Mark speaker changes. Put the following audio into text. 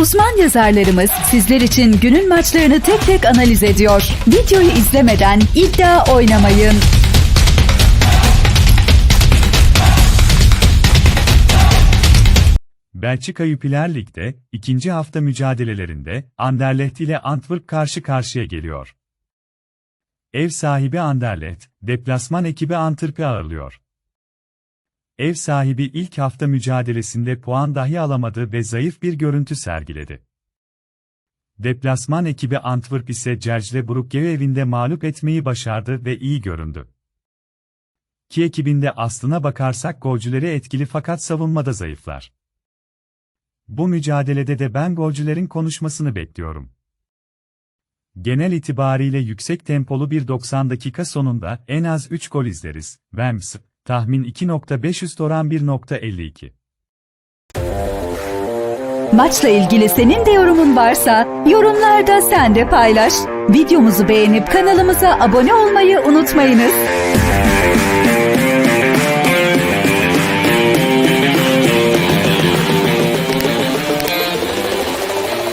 Speaker 1: Uzman yazarlarımız sizler için günün maçlarını tek tek analiz ediyor. Videoyu izlemeden iddia oynamayın.
Speaker 2: Belçika Jupiler Lig'de ikinci hafta mücadelelerinde Anderlecht ile Antwerp karşı karşıya geliyor. Ev sahibi Anderlecht, deplasman ekibi Antwerp'i ağırlıyor. Ev sahibi ilk hafta mücadelesinde puan dahi alamadı ve zayıf bir görüntü sergiledi. Deplasman ekibi Antwerp ise Cercle Brugge'yi evinde mağlup etmeyi başardı ve iyi göründü. Ki ekibinde aslına bakarsak golcüleri etkili fakat savunmada zayıflar. Bu mücadelede de ben golcülerin konuşmasını bekliyorum. Genel itibariyle yüksek tempolu bir 90 dakika sonunda en az 3 gol izleriz. Vems, tahmin 2.500 oran 1.52.
Speaker 1: Maçla ilgili senin de yorumun varsa yorumlarda sen de paylaş. Videomuzu beğenip kanalımıza abone olmayı unutmayınız.